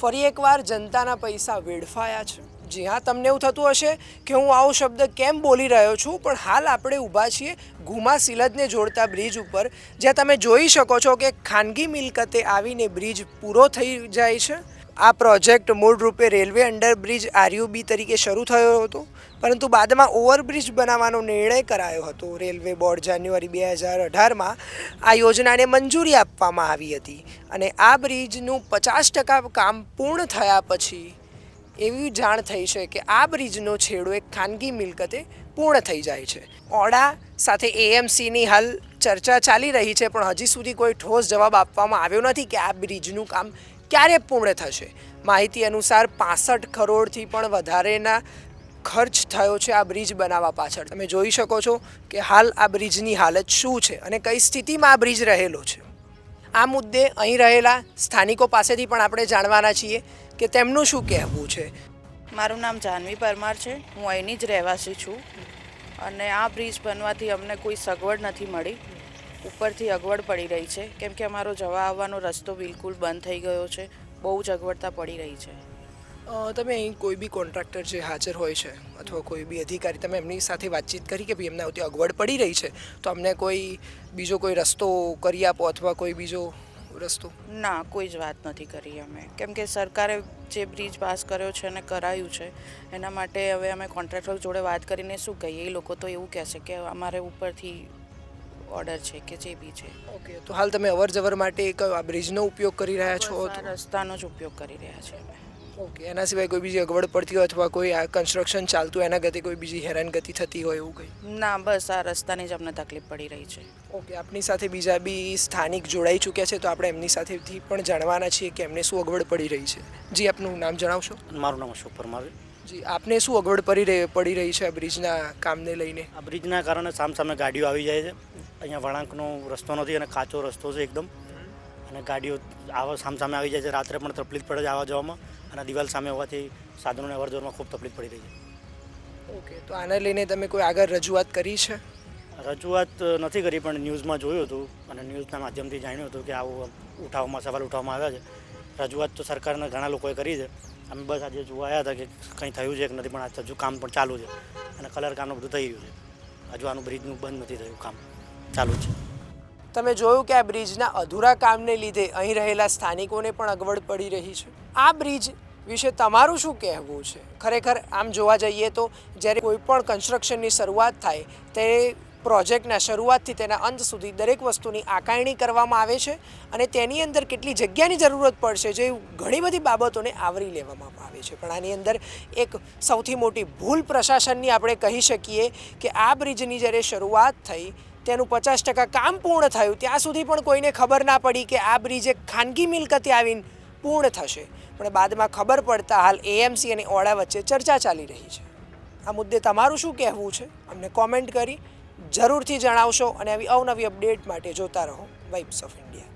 ફરી એકવાર જનતાના પૈસા વેડફાયા છે. જી હા, તમને એવું થતું હશે કે હું આવો શબ્દ કેમ બોલી રહ્યો છું, પણ હાલ આપણે ઊભા છીએ ઘુમા સિલદને જોડતા બ્રિજ ઉપર, જ્યાં તમે જોઈ શકો છો કે ખાનગી મિલકતે આવીને બ્રિજ પૂરો થઈ જાય છે. આ પ્રોજેક્ટ મૂળરૂપે રેલવે અંડરબ્રિજ આરયુબી તરીકે શરૂ થયો હતો, પરંતુ બાદમાં ઓવરબ્રિજ બનાવવાનો નિર્ણય કરાયો હતો. રેલવે બોર્ડ જાન્યુઆરી બે હજાર અઢારમાં આ યોજનાને મંજૂરી આપવામાં આવી હતી અને આ બ્રિજનું પચાસ ટકા કામ પૂર્ણ થયા પછી એવી જાણ થઈ છે કે આ બ્રિજનો છેડો એક ખાનગી મિલકતે પૂર્ણ થઈ જાય છે. ઓડા સાથે એએમસીની હાલ ચર્ચા ચાલી રહી છે, પણ હજી સુધી કોઈ ઠોસ જવાબ આપવામાં આવ્યો નથી કે આ બ્રિજનું કામ ક્યારે પૂર્ણ થશે. માહિતી અનુસાર પાસઠ કરોડથી પણ વધારેના ખર્ચ થયો છે આ બ્રિજ બનાવવા પાછળ. તમે જોઈ શકો છો કે હાલ આ બ્રિજની હાલત શું છે અને કઈ સ્થિતિમાં આ બ્રિજ રહેલો છે. આ મુદ્દે અહીં રહેલા સ્થાનિકો પાસેથી પણ આપણે જાણવાના છીએ કે તેમનું શું કહેવું છે. મારું નામ જાહ્નવી પરમાર છે. હું અહીંની જ રહેવાસી છું. અને આ બ્રિજ બનવાથી અમને કોઈ સગવડ નથી મળી. ઉપરથી અગવડ પડી રહી છે. કેમ કે અમારો જવા આવવાનો રસ્તો બિલકુલ બંધ થઈ ગયો છે. બહુ જ અગવડતા પડી રહી છે. તમે અહીં કોઈ બી કોન્ટ્રાક્ટર જે હાજર હોય છે અથવા કોઈ બી અધિકારી, તમે એમની સાથે વાતચીત કરી કે ભાઈ એમને આવતી અગવડ પડી રહી છે? તો અમને કોઈ બીજો કોઈ રસ્તો કરી આપો અથવા કોઈ બીજો રસ્તો? ના કોઈ જ વાત નથી કરી અમે. કેમ કે સરકારે જે બ્રિજ પાસ કર્યો છે અને કરાયું છે એના માટે હવે અમે કોન્ટ્રાક્ટર જોડે વાત કરીને શું કહીએ? એ લોકો તો એવું કહેશે કે અમારે ઉપરથી ઓર્ડર છે કે જે બી છે. ઓકે તો હાલ તમે અવર જવર માટે કયો આ બ્રિજનો ઉપયોગ કરી રહ્યા છો? રસ્તાનો જ ઉપયોગ કરી રહ્યા છીએ અમે. ઓકે એના સિવાય કોઈ બીજી અગવડ પડતી હોય અથવા કોઈ આ કન્સ્ટ્રક્શન ચાલતું એના ગતિ કોઈ બીજી હેરાનગતિ થતી હોય એવું કંઈ? ના બસ આ રસ્તાની જ અમને તકલીફ પડી રહી છે. ઓકે આપની સાથે બીજા બી સ્થાનિક જોડાઈ ચૂક્યા છે તો આપણે એમની સાથેથી પણ જાણવાના છીએ કે એમને શું અગવડ પડી રહી છે. જી આપનું નામ જણાવશો? મારું નામ અશોક પરમાર જી આપને શું અગવડ પડી રહી પડી રહી છે આ બ્રિજના કામને લઈને? આ બ્રિજના કારણે સામસામે ગાડીઓ આવી જાય છે. અહીંયા વળાંકનો રસ્તો નથી અને કાચો રસ્તો છે એકદમ. અને ગાડીઓ આવા સામસામે આવી જાય છે. રાત્રે પણ તકલીફ પડે છે આવવા જવામાં. અને દિવાલ સામે હોવાથી સાધનોને અવર જવરમાં ખૂબ તકલીફ પડી રહી છે. ઓકે તો આને લઈને તમે કોઈ આગળ રજૂઆત કરી છે? રજૂઆત નથી કરી પણ ન્યૂઝમાં જોયું હતું અને ન્યૂઝના માધ્યમથી જાણ્યું હતું કે આવું ઉઠાવવામાં સવાલ ઉઠાવવામાં આવ્યા છે. રજૂઆત તો સરકારના ઘણા લોકોએ કરી છે. અમે બસ આજે જોવા આવ્યા હતા કે કંઈ થયું છે કે નથી પણ આ હજુ કામ પણ ચાલુ છે. અને કલર કામનું બધું થઈ ગયું છે. હજુ આનું બ્રિજનું બંધ નથી થયું કામ ચાલુ છે. તમે જોયું કે આ બ્રિજના અધૂરા કામને લીધે અહીં રહેલા સ્થાનિકોને પણ અગવડ પડી રહી છે. આ બ્રિજ વિશે તમારું શું કહેવું છે? ખરેખર આમ જોવા જઈએ તો જ્યારે કોઈ પણ કન્સ્ટ્રક્શનની શરૂઆત થાય, તે પ્રોજેક્ટના શરૂઆતથી તેના અંત સુધી દરેક વસ્તુની આકારણી કરવામાં આવે છે અને તેની અંદર કેટલી જગ્યાની જરૂરત પડશે જે ઘણી બધી બાબતોને આવરી લેવામાં આવે છે. પણ આની અંદર એક સૌથી મોટી ભૂલ પ્રશાસનની આપણે કહી શકીએ કે આ બ્રિજની જ્યારે શરૂઆત થઈ તેનું પચાસ ટકા કામ પૂર્ણ થયું, ત્યાં સુધી પણ કોઈને ખબર ના પડી કે આ બ્રિજ એક ખાનગી મિલકતે આવીને પૂર્ણ થશે. પણ બાદમાં ખબર પડતા હાલ એએમસી અને ઓડા વચ્ચે ચર્ચા ચાલી રહી છે. આ મુદ્દે તમારું શું કહેવું છે? અમને કોમેન્ટ કરી જરૂરથી જણાવશો અને આવી અવનવી અપડેટ માટે જોતા રહો વાઇબ્સ ઓફ ઇન્ડિયા